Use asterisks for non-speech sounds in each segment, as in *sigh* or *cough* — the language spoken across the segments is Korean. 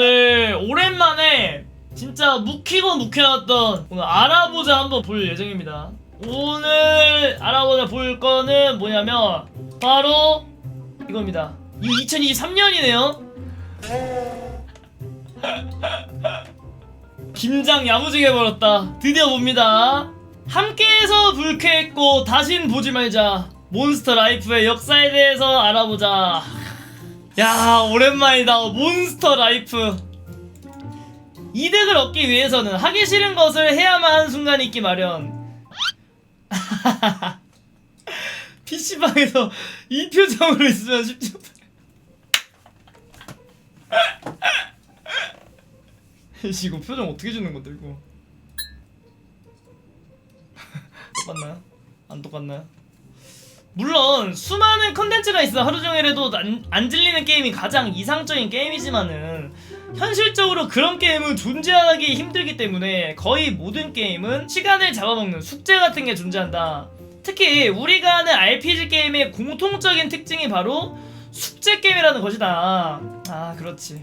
오늘 오랜만에 진짜 묵히고 묵혀놨던 오늘 알아보자 한번 볼 예정입니다. 오늘 알아보자 볼 거는 뭐냐면 바로 이겁니다. 이거 2023년이네요. *laughs* 김장 야무지게 벌었다. 드디어 봅니다. 함께해서 불쾌했고 다신 보지 말자. 몬스터 라이프의 역사에 대해서 알아보자. 야 오랜만이다. 몬스터 라이프. 이득을 얻기 위해서는 하기 싫은 것을 해야만 하는 순간이 있기 마련. *laughs* PC방에서 이 표정으로 있으면 쉽지 않다. *laughs* 씨, 이거 표정 어떻게 주는 건데 이거 *laughs* 똑같나요? 안 똑같나요? 물론 수많은 컨텐츠가 있어 하루 종일 해도 안, 안 질리는 게임이 가장 이상적인 게임이지만은 현실적으로 그런 게임은 존재하기 힘들기 때문에 거의 모든 게임은 시간을 잡아먹는 숙제 같은 게 존재한다. 특히 우리가 하는 RPG 게임의 공통적인 특징이 바로 숙제 게임이라는 것이다. 아 그렇지.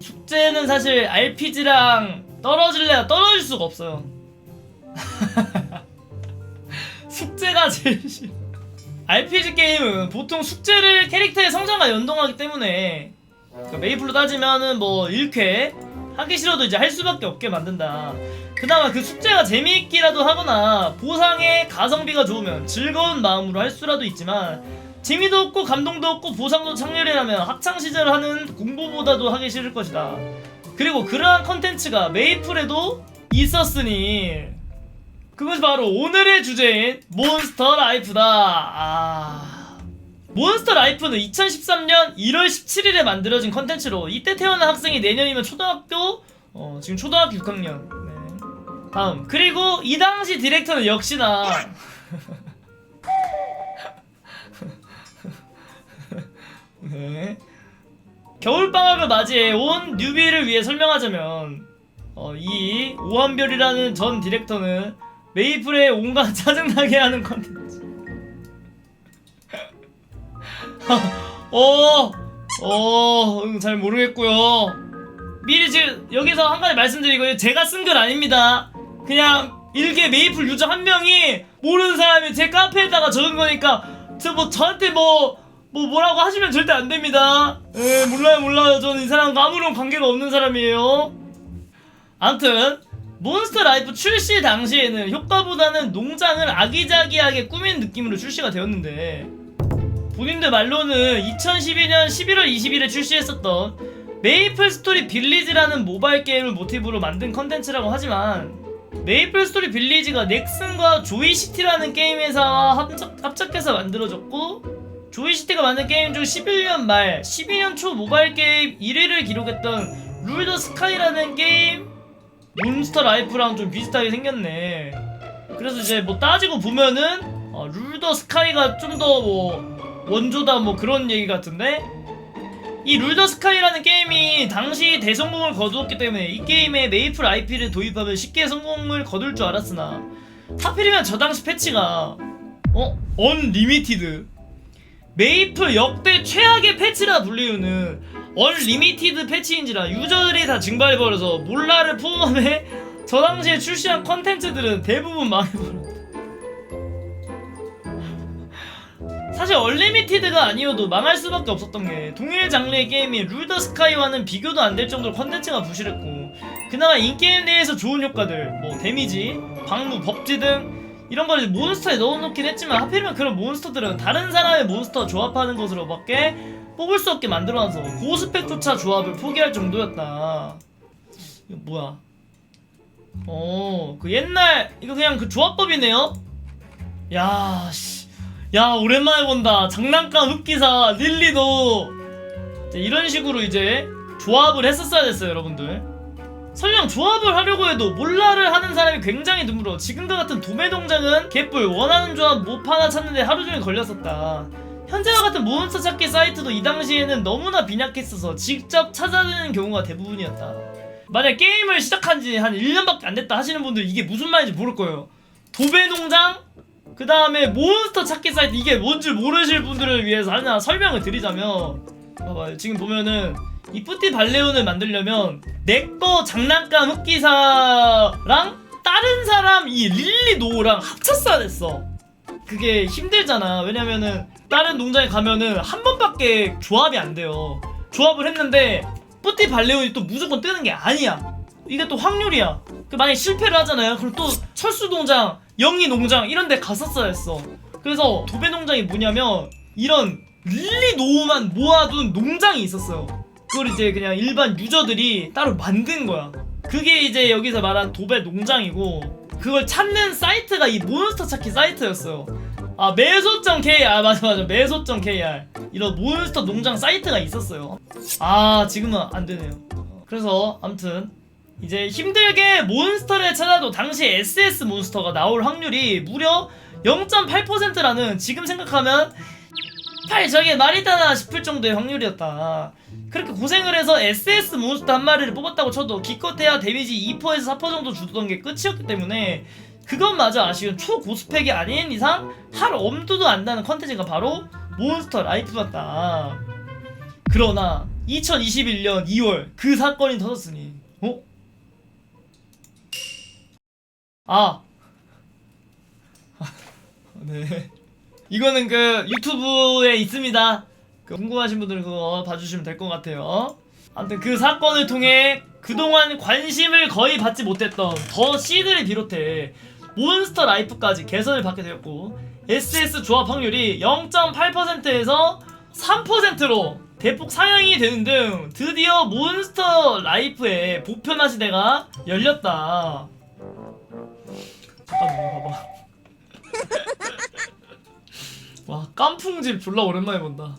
숙제는 사실 RPG랑 떨어질래야 떨어질 수가 없어요. *laughs* 숙제가 제일 싫어. RPG 게임은 보통 숙제를 캐릭터의 성장과 연동하기 때문에 그러니까 메이플로 따지면은 뭐 1회 하기 싫어도 이제 할 수밖에 없게 만든다. 그나마 그 숙제가 재미있기라도 하거나 보상의 가성비가 좋으면 즐거운 마음으로 할 수라도 있지만 재미도 없고 감동도 없고 보상도 창렬이라면 학창 시절 하는 공부보다도 하기 싫을 것이다. 그리고 그러한 컨텐츠가 메이플에도 있었으니 그것이 바로 오늘의 주제인 몬스터 라이프다. 아. 몬스터 라이프는 2013년 1월 17일에 만들어진 컨텐츠로 이때 태어난 학생이 내년이면 초등학교 어, 지금 초등학교 6학년. 네. 다음 그리고 이 당시 디렉터는 역시나 *laughs* 네. 겨울방학을 맞이해 온 뉴비를 위해 설명하자면 어, 이 오한별이라는 전 디렉터는 메이플에 온갖 *laughs* 짜증나게 하는 컨텐츠. *laughs* 어, 어, 음, 잘 모르겠고요. 미리 지금 여기서 한 가지 말씀드리고요. 제가 쓴 글 아닙니다. 그냥 일개 메이플 유저 한 명이 모르는 사람이 제 카페에다가 적은 거니까 저 뭐 저한테 뭐 뭐 뭐라고 하시면 절대 안 됩니다. 에 몰라요 몰라요. 저는 이 사람과 아무런 관계가 없는 사람이에요. 아무튼 몬스터 라이프 출시 당시에는 효과보다는 농장을 아기자기하게 꾸민 느낌으로 출시가 되었는데 본인들 말로는 2012년 11월 20일에 출시했었던 메이플 스토리 빌리지라는 모바일 게임을 모티브로 만든 컨텐츠라고 하지만 메이플 스토리 빌리지가 넥슨과 조이시티라는 게임 회사와 합작, 합작해서 만들어졌고 조이시티가 만든 게임 중 11년 말 12년 초 모바일 게임 1위를 기록했던 룰더 스카이라는 게임 몬스터 라이프랑 좀 비슷하게 생겼네 그래서 이제 뭐 따지고 보면은 어, 룰더 스카이가 좀 더 뭐 원조다 뭐 그런 얘기 같은데 이 룰더 스카이라는 게임이 당시 대성공을 거두었기 때문에 이 게임에 메이플 IP를 도입하면 쉽게 성공을 거둘 줄 알았으나 하필이면 저 당시 패치가 어? 언리미티드 메이플 역대 최악의 패치라 불리우는 언리미티드 패치인지라 유저들이 다 증발해버려서 몰라를 포함해 저 당시에 출시한 컨텐츠들은 대부분 망해버렸다. 사실 얼리미티드가 아니어도 망할 수밖에 없었던 게 동일 장르의 게임이 룰더 스카이와는 비교도 안 될 정도로 컨텐츠가 부실했고 그나마 인게임 내에서 좋은 효과들 뭐 데미지, 방무, 법지 등 이런 걸 몬스터에 넣어놓긴 했지만 하필이면 그런 몬스터들은 다른 사람의 몬스터 조합하는 것으로밖에 뽑을 수 없게 만들어놔서 고스펙조차 조합을 포기할 정도였다. 이거 뭐야? 어그 옛날 이거 그냥 그 조합법이네요? 야 씨. 야 오랜만에 본다. 장난감 흑기사 릴리도. 이런 식으로 이제 조합을 했었어야 됐어요 여러분들 설령 조합을 하려고 해도 몰라를 하는 사람이 굉장히 드물어. 지금과 같은 도매 동장은 개뿔 원하는 조합 못 하나 찾는데 하루 종일 걸렸었다. 현재와 같은 몬스터 찾기 사이트도 이 당시에는 너무나 빈약했어서 직접 찾아내는 경우가 대부분이었다. 만약 게임을 시작한 지 한 1년밖에 안 됐다 하시는 분들 이게 무슨 말인지 모를 거예요. 도배 농장 그 다음에 몬스터 찾기 사이트. 이게 뭔지 모르실 분들을 위해서 하나 설명을 드리자면 봐봐요. 지금 보면은 이프티 발레온을 만들려면 내 거 장난감 흑기사랑 다른 사람 이 릴리 노랑 합쳤어야 됐어. 그게 힘들잖아. 왜냐면은 다른 농장에 가면은 한 번밖에 조합이 안 돼요. 조합을 했는데 뿌띠 발레온이 또 무조건 뜨는 게 아니야. 이게 또 확률이야. 그 만약에 실패를 하잖아요. 그럼 또 철수 농장, 영리 농장 이런 데 갔었어야 했어. 그래서 도배 농장이 뭐냐면 이런 릴리 노만 모아둔 농장이 있었어요. 그걸 이제 그냥 일반 유저들이 따로 만든 거야. 그게 이제 여기서 말한 도배 농장이고 그걸 찾는 사이트가 이 몬스터 찾기 사이트였어요. 아 매소.kr 아 맞아 맞아 매소.kr 이런 몬스터 농장 사이트가 있었어요. 아 지금은 안 되네요. 그래서 아무튼 이제 힘들게 몬스터를 찾아도 당시 SS 몬스터가 나올 확률이 무려 0.8%라는 지금 생각하면 팔 저게 말이 되나 싶을 정도의 확률이었다. 그렇게 고생을 해서 SS 몬스터 한 마리를 뽑았다고 쳐도 기껏해야 데미지 2%에서 4% 정도 주던 게 끝이었기 때문에 그것마저 아쉬운 초고스펙이 아닌 이상 할 엄두도 안 나는 컨텐츠가 바로 몬스터 라이프였다. 그러나 2021년 2월 그 사건이 터졌으니 어? 아 *laughs* 네. 이거는 그 유튜브에 있습니다. 그 궁금하신 분들은 그거 봐주시면 될 것 같아요. 아무튼 그 사건을 통해 그동안 관심을 거의 받지 못했던 더 C들을 비롯해 몬스터 라이프까지 개선을 받게 되었고 SS 조합 확률이 0.8%에서 3%로 대폭 상향이 되는 등 드디어 몬스터 라이프의 보편화 시대가 열렸다. 잠깐만 봐봐. *laughs* 와 깐풍집 졸라 오랜만에 본다.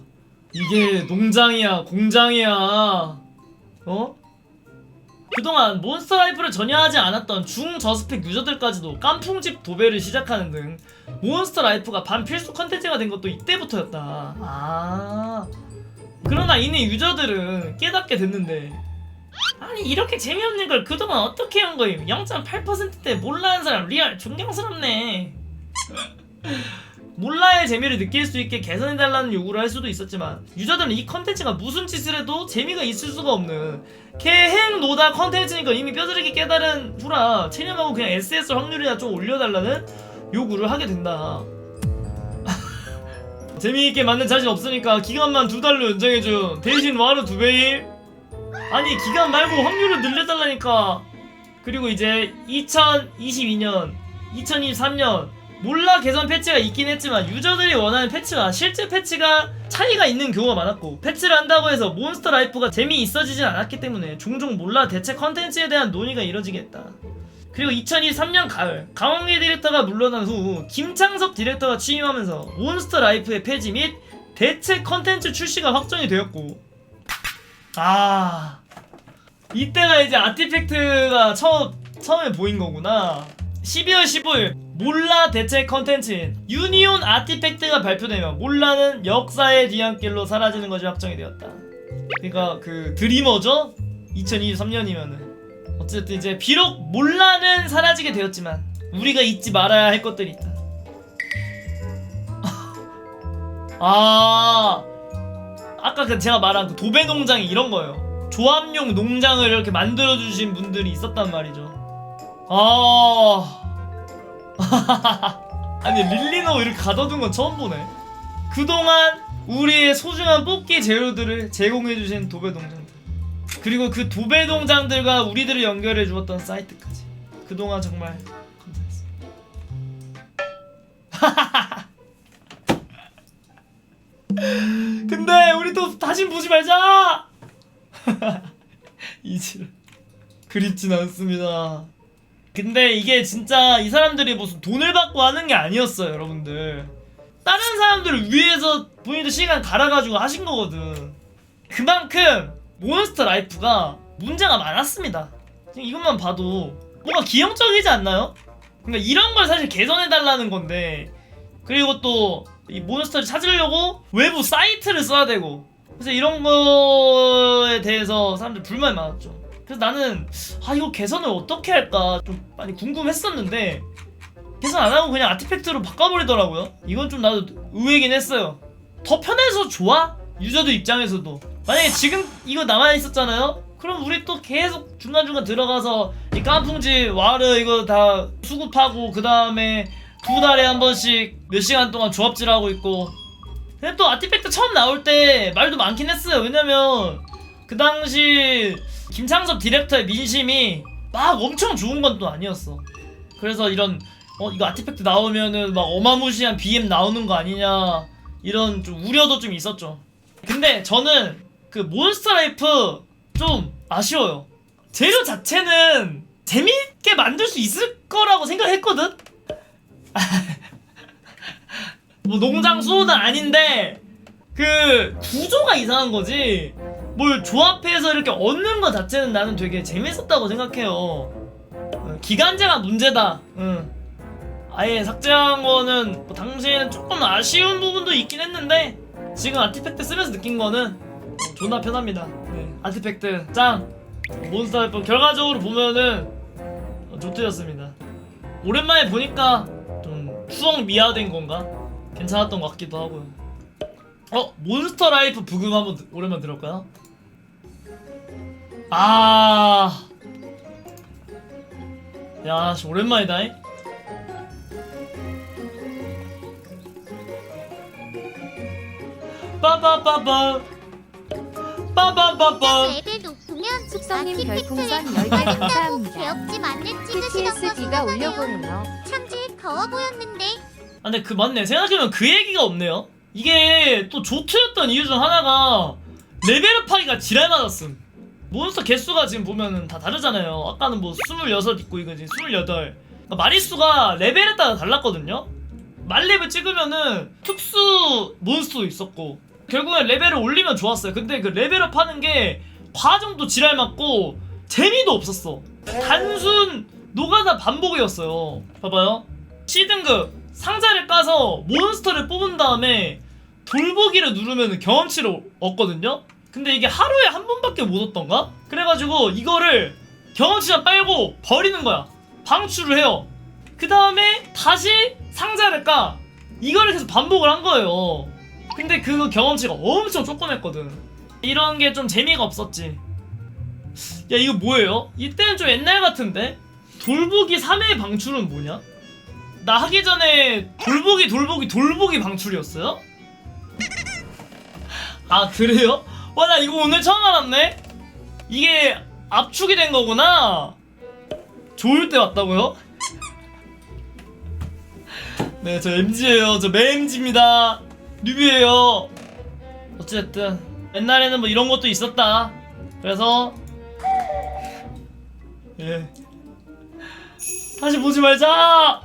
이게 농장이야 공장이야. 어? 그동안 몬스터 라이프를 전혀 하지 않았던 중저스펙 유저들까지도 깐풍집 도배를 시작하는 등 몬스터 라이프가 반필수 컨텐츠가 된 것도 이때부터였다. 아. 그러나 이내 유저들은 깨닫게 됐는데. 아니 이렇게 재미없는 걸 그동안 어떻게 한 거임? 0.8%대 몰라하는 사람 리얼 존경스럽네 *laughs* 몰라의 재미를 느낄 수 있게 개선해달라는 요구를 할 수도 있었지만 유저들은 이 컨텐츠가 무슨 짓을 해도 재미가 있을 수가 없는 개행 노다 컨텐츠니까 이미 뼈저리게 깨달은 후라 체념하고 그냥 SS 확률이나 좀 올려달라는 요구를 하게 된다. *laughs* 재미있게 만든 자신 없으니까 기간만 두 달로 연장해준 대신 와르 두 배임 아니 기간 말고 확률을 늘려달라니까. 그리고 이제 2022년 2023년 몰라 개선 패치가 있긴 했지만 유저들이 원하는 패치와 실제 패치가 차이가 있는 경우가 많았고 패치를 한다고 해서 몬스터 라이프가 재미있어지진 않았기 때문에 종종 몰라 대체 컨텐츠에 대한 논의가 이뤄지게 했다. 그리고 2023년 가을 강원기 디렉터가 물러난 후 김창섭 디렉터가 취임하면서 몬스터 라이프의 폐지 및 대체 컨텐츠 출시가 확정이 되었고 아 이때가 이제 아티팩트가 처음 처음에 보인 거구나 12월 15일 몰라 대체 컨텐츠인 유니온 아티팩트가 발표되며 몰라는 역사의 뒤안길로 사라지는 것이 확정이 되었다. 그러니까 그 드리머죠? 2023년이면은 어쨌든 이제 비록 몰라는 사라지게 되었지만 우리가 잊지 말아야 할 것들이 있다. *laughs* 아 아까 그 제가 말한 그 도배 농장이 이런 거예요. 조합용 농장을 이렇게 만들어 주신 분들이 있었단 말이죠. 아. *laughs* 아니 릴리노 이렇게 가둬둔 건 처음 보네. 그동안 우리의 소중한 뽑기 재료들을 제공해주신 도배 동장들 그리고 그 도배 동장들과 우리들을 연결해 주었던 사이트까지. 그동안 정말 감사했습니다. *laughs* 근데 우리 또 다시 보지 말자! *laughs* 이질 그립진 않습니다 근데 이게 진짜 이 사람들이 무슨 돈을 받고 하는 게 아니었어요, 여러분들. 다른 사람들을 위해서 본인들 시간 갈아가지고 하신 거거든. 그만큼 몬스터 라이프가 문제가 많았습니다. 지금 이것만 봐도 뭔가 기형적이지 않나요? 그러니까 이런 걸 사실 개선해달라는 건데 그리고 또 이 몬스터를 찾으려고 외부 사이트를 써야 되고 그래서 이런 거에 대해서 사람들 불만이 많았죠. 그래서 나는 아 이거 개선을 어떻게 할까 좀 많이 궁금했었는데 개선 안 하고 그냥 아티팩트로 바꿔버리더라고요. 이건 좀 나도 의외긴 했어요. 더 편해서 좋아? 유저들 입장에서도 만약에 지금 이거 남아 있었잖아요. 그럼 우리 또 계속 중간 중간 들어가서 이 깐풍지 와르 이거 다 수급하고 그 다음에 두 달에 한 번씩 몇 시간 동안 조합질하고 있고. 근데 또 아티팩트 처음 나올 때 말도 많긴 했어요. 왜냐면 그 당시 김창섭 디렉터의 민심이 막 엄청 좋은 건 또 아니었어. 그래서 이런 어 이거 아티팩트 나오면은 막 어마무시한 BM 나오는 거 아니냐 이런 좀 우려도 좀 있었죠. 근데 저는 그 몬스터 라이프 좀 아쉬워요. 재료 자체는 재밌게 만들 수 있을 거라고 생각했거든. *laughs* 뭐 농장 수호는 아닌데 그 구조가 이상한 거지. 뭘 조합해서 이렇게 얻는 것 자체는 나는 되게 재밌었다고 생각해요. 어, 기간제가 문제다. 응. 아예 삭제한 거는 뭐 당시에는 조금 아쉬운 부분도 있긴 했는데 지금 아티팩트 쓰면서 느낀 거는 어, 존나 편합니다. 네. 아티팩트 짱. 몬스터 래퍼 결과적으로 보면은 어, 좋트였습니다. 오랜만에 보니까 좀 추억 미화된 건가? 괜찮았던 것 같기도 하고요. 어 몬스터 라이프 부금 한번 드- 오랜만에 들을까요? 아. 야, 씨, 오랜만이다. 잉? 빠바바바. 빠바바바. 레벨 높으면 숙성님 별풍선 10개 낮다고 감사합니다. 개업지 맞는 찍으시던 거 TTSD가 생각나네요. 올려보네요. 참질거워 보였는데 아, 근데 그 맞네. 생각해보면 그 얘기가 없네요. 이게 또 조트였던 이유 중 하나가 레벨업 하기가 지랄 맞았음. 몬스터 개수가 지금 보면은 다 다르잖아요. 아까는 뭐 26 있고 이거 지금 28. 그러니까 마리수가 레벨에 따라 달랐거든요. 말렙을 찍으면은 특수 몬스터도 있었고 결국엔 레벨을 올리면 좋았어요. 근데 그 레벨업 하는 게 과정도 지랄 맞고 재미도 없었어. 단순 노가다 반복이었어요. 봐봐요. C등급 상자를 까서 몬스터를 뽑은 다음에 돌보기를 누르면 경험치를 얻거든요? 근데 이게 하루에 한 번밖에 못 얻던가? 그래가지고 이거를 경험치만 빨고 버리는 거야. 방출을 해요. 그 다음에 다시 상자를 까. 이거를 계속 반복을 한 거예요. 근데 그 경험치가 엄청 조그맸거든. 이런 게 좀 재미가 없었지. 야, 이거 뭐예요? 이때는 좀 옛날 같은데? 돌보기 3회 방출은 뭐냐? 나 하기 전에 돌보기 돌보기 돌보기 방출이었어요? 아 그래요? 와 나 이거 오늘 처음 알았네? 이게 압축이 된 거구나? 좋을 때 왔다고요? *laughs* 네 저 MG예요 저 매MG입니다 뉴비예요 어쨌든 옛날에는 뭐 이런 것도 있었다 그래서 예 다시 보지 말자